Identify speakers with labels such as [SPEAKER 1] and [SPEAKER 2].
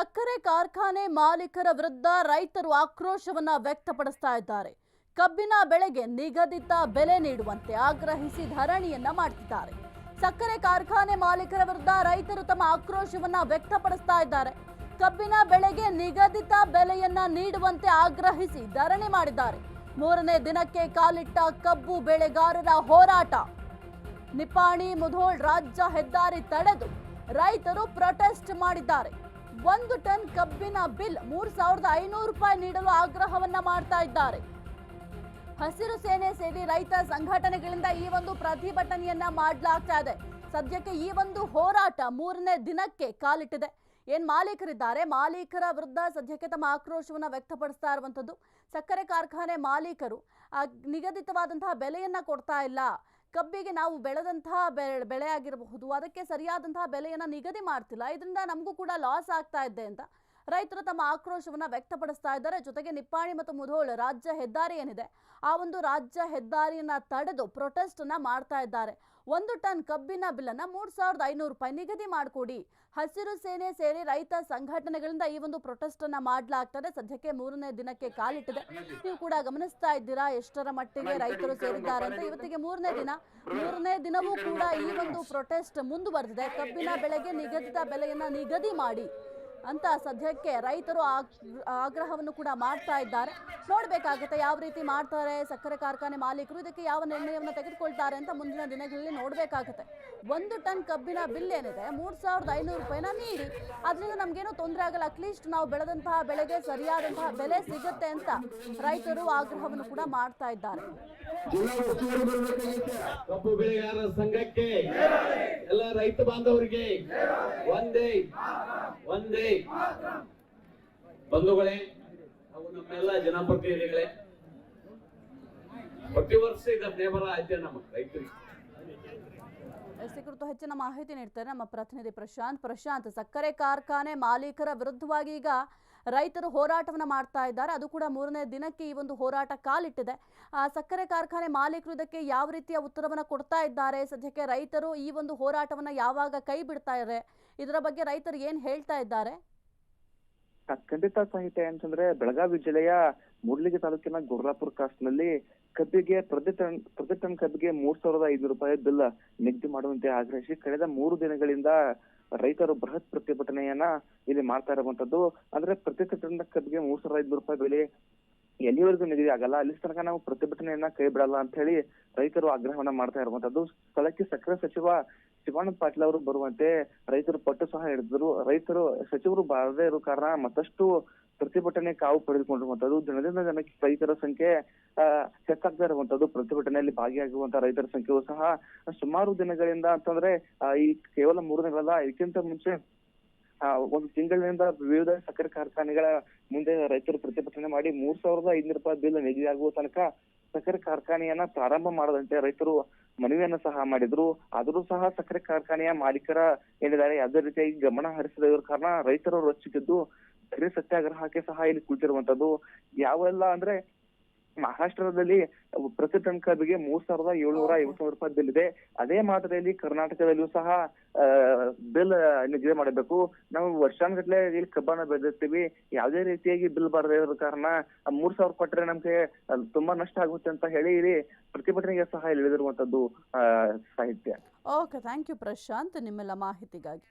[SPEAKER 1] ಸಕ್ಕರೆ ಕಾರ್ಖಾನೆ ಮಾಲೀಕರ ವಿರುದ್ಧ ರೈತರು ಆಕ್ರೋಶವನ್ನ ವ್ಯಕ್ತಪಡಿಸ್ತಾ ಇದ್ದಾರೆ. ಕಬ್ಬಿನ ಬೆಳೆಗೆ ನಿಗದಿತ ಬೆಲೆ ನೀಡುವಂತೆ ಆಗ್ರಹಿಸಿ ಧರಣಿಯನ್ನ ಮಾಡ್ತಿದ್ದಾರೆ. ಸಕ್ಕರೆ ಕಾರ್ಖಾನೆ ಮಾಲೀಕರ ವಿರುದ್ಧ ರೈತರು ತಮ್ಮ ಆಕ್ರೋಶವನ್ನ ವ್ಯಕ್ತಪಡಿಸ್ತಾ ಇದ್ದಾರೆ. ಕಬ್ಬಿನ ಬೆಳೆಗೆ ನಿಗದಿತ ಬೆಲೆಯನ್ನ ನೀಡುವಂತೆ ಆಗ್ರಹಿಸಿ ಧರಣಿ ಮಾಡಿದ್ದಾರೆ. ಮೂರನೇ ದಿನಕ್ಕೆ ಕಾಲಿಟ್ಟ ಕಬ್ಬು ಬೆಳೆಗಾರರ ಹೋರಾಟ. ನಿಪಾಣಿ ಮುಧೋಳ್ ರಾಜ್ಯ ಹೆದ್ದಾರಿ ತಡೆದು ರೈತರು ಪ್ರೊಟೆಸ್ಟ್ ಮಾಡಿದ್ದಾರೆ. ಒಂದು ಟನ್ ಕಬ್ಬಿನ ಬಿಲ್ ಮೂರ್ ಸಾವಿರದ ಐನೂರು ರೂಪಾಯಿ ನೀಡಲು ಆಗ್ರಹವನ್ನ ಮಾಡ್ತಾ ಇದ್ದಾರೆ. ಹಸಿರು ಸೇನೆ ಸೇರಿ ರೈತ ಸಂಘಟನೆಗಳಿಂದ ಈ ಒಂದು ಪ್ರತಿಭಟನೆಯನ್ನ ಮಾಡಲಾಗ್ತಾ ಇದೆ. ಸದ್ಯಕ್ಕೆ ಈ ಒಂದು ಹೋರಾಟ ಮೂರನೇ ದಿನಕ್ಕೆ ಕಾಲಿಟ್ಟಿದೆ. ಏನ್ ಮಾಲೀಕರಿದ್ದಾರೆ? ಮಾಲೀಕರ ವಿರುದ್ಧ ಸದ್ಯಕ್ಕೆ ತಮ್ಮ ಆಕ್ರೋಶವನ್ನು ವ್ಯಕ್ತಪಡಿಸ್ತಾ ಇರುವಂಥದ್ದು. ಸಕ್ಕರೆ ಕಾರ್ಖಾನೆ ಮಾಲೀಕರು. ನಿಗದಿತವಾದಂತಹ ಬೆಲೆಯನ್ನ ಕೊಡ್ತಾ ಇಲ್ಲ. ಕಬ್ಬಿಗೆ ನಾವು ಬೆಳೆದಂತಹ ಬೆಳೆ ಆಗಿರಬಹುದು, ಅದಕ್ಕೆ ಸರಿಯಾದಂತಹ ಬೆಲೆಯನ್ನ ನಿಗದಿ ಮಾಡ್ತಿಲ್ಲ. ಇದರಿಂದ ನಮಗೂ ಕೂಡ ಲಾಸ್ ಆಗ್ತಾ ಇದೆ ಅಂತ ರೈತರು ತಮ್ಮ ಆಕ್ರೋಶವನ್ನ ವ್ಯಕ್ತಪಡಿಸ್ತಾ ಇದ್ದಾರೆ. ಜೊತೆಗೆ ನಿಪ್ಪಾಣಿ ಮತ್ತು ಮುಧೋಳ್ ರಾಜ್ಯ ಹೆದ್ದಾರಿ ಏನಿದೆ, ಆ ಒಂದು ರಾಜ್ಯ ಹೆದ್ದಾರಿಯನ್ನ ತಡೆದು ಪ್ರೊಟೆಸ್ಟ್ ಅನ್ನ ಮಾಡ್ತಾ ಇದ್ದಾರೆ. ಒಂದು ಟನ್ ಕಬ್ಬಿನ ಬಿಲ್ಲನ್ನು ಮೂರ್ ಸಾವಿರದ ಐನೂರು ರೂಪಾಯಿ ನಿಗದಿ ಮಾಡಿಕೊಡಿ. ಹಸಿರು ಸೇನೆ ಸೇರಿ ರೈತ ಸಂಘಟನೆಗಳಿಂದ ಈ ಒಂದು ಪ್ರೊಟೆಸ್ಟ್ ಅನ್ನ ಮಾಡ್ಲಾಗ್ತದೆ. ಸದ್ಯಕ್ಕೆ ಮೂರನೇ ದಿನಕ್ಕೆ ಕಾಲಿಟ್ಟಿದೆ. ನೀವು ಕೂಡ ಗಮನಿಸ್ತಾ ಇದ್ದೀರಾ ಎಷ್ಟರ ಮಟ್ಟಿಗೆ ರೈತರು ಸೇರಿದ್ದಾರೆ ಅಂತ. ಇವತ್ತಿಗೆ ಮೂರನೇ ದಿನ. ಮೂರನೇ ದಿನವೂ ಕೂಡ ಈ ಒಂದು ಪ್ರೊಟೆಸ್ಟ್ ಮುಂದುವರೆದಿದೆ. ಕಬ್ಬಿನ ಬೆಳೆಗೆ ನಿಗದಿತ ಬೆಲೆಯನ್ನು ನಿಗದಿ ಮಾಡಿ. ಅಂತ ಸದ್ಯಕ್ಕೆ ರೈತರು ಆಗ್- ಆಗ್ರಹವನ್ನು ಕೂಡ ಮಾಡ್ತಾ ಇದ್ದಾರೆ. ನೋಡಬೇಕಾಗುತ್ತೆ ಯಾವ ರೀತಿ ಮಾಡ್ತಾರೆ ಸಕ್ಕರೆ ಕಾರ್ಖಾನೆ ಮಾಲೀಕರು. ಇದಕ್ಕೆ ಯಾವ ನಿರ್ಣಯವನ್ನು ತೆಗೆದುಕೊಳ್ತಾರೆ ಅಂತ ಮುಂದಿನ ದಿನಗಳಲ್ಲಿ ನೋಡಬೇಕಾಗುತ್ತೆ. ಒಂದು ಟನ್ ಕಬ್ಬಿನ ಬಿಲ್ ಏನಿದೆ, ಮೂರ್ ಸಾವಿರದ ಐನೂರು ರೂಪಾಯಿನ ನೀಡಿ ಅದರಿಂದ ನಮ್ಗೇನು ತೊಂದರೆ ಆಗಲ್ಲ. ಅಟ್ಲೀಸ್ಟ್ ನಾವು ಬೆಳೆದಂತಹ ಬೆಳೆಗೆ ಸರಿಯಾದಂತಹ ಬೆಲೆ ಸಿಗುತ್ತೆ ಅಂತ ರೈತರು ಆಗ್ರಹವನ್ನು ಕೂಡ ಮಾಡ್ತಾ ಇದ್ದಾರೆ.
[SPEAKER 2] ಕಬ್ಬು ಬೆಳೆಗಾರರ ಸಂಘಕ್ಕೆ, ಎಲ್ಲ ರೈತ ಬಾಂಧವರಿಗೆ ಒಂದೇ ಒಂದೇ ಬಂಧುಗಳೇ ಹಾಗೂ ನಮ್ಮೆಲ್ಲ ಜನಪ್ರತಿನಿಧಿಗಳೇ, ಪ್ರತಿ ವರ್ಷ ಇದನ್ನೇ ದೇವರ ಐತೆ ನಮ್ಮ ರೈತರಿಗೆ
[SPEAKER 1] ಕುರಿತು ಹೆಚ್ಚಿನ ಮಾಹಿತಿ ನೀಡ್ತಾರೆ ನಮ್ಮ ಪ್ರತಿನಿಧಿ ಪ್ರಶಾಂತ್. ಪ್ರಶಾಂತ್, ಸಕ್ಕರೆ ಕಾರ್ಖಾನೆ ಮಾಲೀಕರ ವಿರುದ್ಧವಾಗಿ ಈಗ ರೈತರು ಹೋರಾಟವನ್ನು ಮಾಡ್ತಾ ಇದ್ದಾರೆ. ಅದು ಕೂಡ ಮೂರನೇ ದಿನಕ್ಕೆ ಈ ಒಂದು ಹೋರಾಟ ಕಾಲಿಟ್ಟಿದೆ. ಸಕ್ಕರೆ ಕಾರ್ಖಾನೆ ಮಾಲೀಕರು ಇದಕ್ಕೆ ಯಾವ ರೀತಿಯ ಉತ್ತರವನ್ನು ಕೊಡ್ತಾ ಇದ್ದಾರೆ? ಸದ್ಯಕ್ಕೆ ರೈತರು ಈ ಒಂದು ಹೋರಾಟವನ್ನು ಯಾವಾಗ ಕೈ ಬಿಡ್ತಾ ಇದ್ದಾರೆ? ಇದರ ಬಗ್ಗೆ ರೈತರು ಏನ್ ಹೇಳ್ತಾ ಇದ್ದಾರೆ?
[SPEAKER 3] ಖಂಡಿತ ಸಂಹಿತೆ ಅಂತಂದ್ರೆ ಬೆಳಗಾವಿ ಜಿಲ್ಲೆಯ ಮೂಡ್ಲಿಗಿ ತಾಲೂಕಿನ ಗುರ್ರಾಪುರ ಕಾಸ್ಟ್ನಲ್ಲಿ ಕಬ್ಬಿಗೆ ಪ್ರತಿ ಟನ್ ಪ್ರತಿ ಟನ್ ಕಬ್ಬಿಗೆ ಮೂರ್ ಸಾವಿರದ ಐನೂರು ರೂಪಾಯಿ ಬಿಲ್ ನಿಗದಿ ಮಾಡುವಂತೆ ಆಗ್ರಹಿಸಿ ಕಳೆದ ಮೂರು ದಿನಗಳಿಂದ ರೈತರು ಬೃಹತ್ ಪ್ರತಿಭಟನೆಯನ್ನ ಇಲ್ಲಿ ಮಾಡ್ತಾ ಇರುವಂತದ್ದು. ಅಂದ್ರೆ ಪ್ರತಿ ಕಬ್ಬಿಗೆ ಮೂರ್ ಸಾವಿರದ ಐನೂರು ರೂಪಾಯಿ ಬೆಲೆ ಎಲ್ಲಿವರೆಗೂ ನಿಗದಿ ಆಗಲ್ಲ ಅಲ್ಲಿ ತನಕ ನಾವು ಪ್ರತಿಭಟನೆಯನ್ನ ಕೈ ಬಿಡಲ್ಲ ಅಂತ ಹೇಳಿ ರೈತರು ಆಗ್ರಹವನ್ನ ಮಾಡ್ತಾ ಇರುವಂತದ್ದು. ಸ್ಥಳಕ್ಕೆ ಸಕ್ಕರೆ ಸಚಿವ ಶಿವಾನಂದ ಪಾಟೀಲ್ ಅವರು ಬರುವಂತೆ ರೈತರು ಪಟ್ಟು ಸಹ ಹಿಡಿದ್ರು. ರೈತರು, ಸಚಿವರು ಬಾರದೇ ಇರೋ ಕಾರಣ ಮತ್ತಷ್ಟು ಪ್ರತಿಭಟನೆ ಕಾವು ಪಡೆದುಕೊಂಡಿರುವಂತದ್ದು. ದಿನದಿಂದ ದಿನಕ್ಕೆ ರೈತರ ಸಂಖ್ಯೆ ಹೆಚ್ಚಾಗ್ತಾ ಇರುವಂತದ್ದು. ಪ್ರತಿಭಟನೆಯಲ್ಲಿ ಭಾಗಿಯಾಗುವಂತ ರೈತರ ಸಂಖ್ಯೆಯು ಸಹ ಸುಮಾರು ದಿನಗಳಿಂದ ಅಂತಂದ್ರೆ ಈ ಕೇವಲ ಮೂರು ದಿನಗಳಲ್ಲ ಇದಕ್ಕಿಂತ ಮುಂಚೆ ಒಂದು ತಿಂಗಳಿನಿಂದ ವಿವಿಧ ಸಕ್ಕರೆ ಕಾರ್ಖಾನೆಗಳ ಮುಂದೆ ರೈತರು ಪ್ರತಿಭಟನೆ ಮಾಡಿ ಮೂರ್ ಸಾವಿರದ ಐನೂರು ರೂಪಾಯಿ ಬಿಲ್ ನಿಗದಿಯಾಗುವ ತನಕ ಸಕ್ಕರೆ ಕಾರ್ಖಾನೆಯನ್ನ ಪ್ರಾರಂಭ ಮಾಡದಂತೆ ರೈತರು ಮನವಿಯನ್ನ ಸಹ ಮಾಡಿದ್ರು. ಆದರೂ ಸಹ ಸಕ್ಕರೆ ಕಾರ್ಖಾನೆಯ ಮಾಲೀಕರ ಏನಿದ್ದಾರೆ, ಯಾವುದೇ ರೀತಿಯಾಗಿ ಗಮನ ಹರಿಸದ ಕಾರಣ ರೈತರು ರಚಿಸಿದ್ದು ಸಕ್ಕರೆ ಸತ್ಯಾಗ್ರಹಕ್ಕೆ ಸಹ ಇಲ್ಲಿ ಕುಳಿತಿರುವಂತದ್ದು. ಯಾವೆಲ್ಲ ಅಂದ್ರೆ ಮಹಾರಾಷ್ಟ್ರದಲ್ಲಿ ಪ್ರತಿ ಟನ್ ಕಬ್ಬಿಗೆ ಮೂರ್ ಸಾವಿರದ ಏಳ್ನೂರ ಐವತ್ತು ರೂಪಾಯಿ ಬಿಲ್ ಇದೆ. ಅದೇ ಮಾದರಿಯಲ್ಲಿ ಕರ್ನಾಟಕದಲ್ಲಿಯೂ ಸಹ ಬಿಲ್ ನಿಗದಿ ಮಾಡಬೇಕು. ನಾವು ವರ್ಷಾನುಗಟ್ಲೆ ಇಲ್ಲಿ ಕಬ್ಬನ್ನ ಬೆಳೆದಿರ್ತೀವಿ. ಯಾವುದೇ ರೀತಿಯಾಗಿ ಬಿಲ್ ಬರದೇ ಇರೋ ಕಾರಣ ಮೂರ್ ಸಾವಿರ ಕೊಟ್ಟರೆ ನಮ್ಗೆ ತುಂಬಾ ನಷ್ಟ ಆಗುತ್ತೆ ಅಂತ ಹೇಳಿ ಇಲ್ಲಿ ಪ್ರತಿಭಟನೆಗೆ ಸಹ ಇಲ್ಲಿ ಇಳಿದಿರುವಂತದ್ದು ಸಾಹಿತ್ಯ.
[SPEAKER 1] ಓಕೆ ಥ್ಯಾಂಕ್ ಯು ಪ್ರಶಾಂತ್ ನಿಮ್ಮೆಲ್ಲ ಮಾಹಿತಿಗಾಗಿ.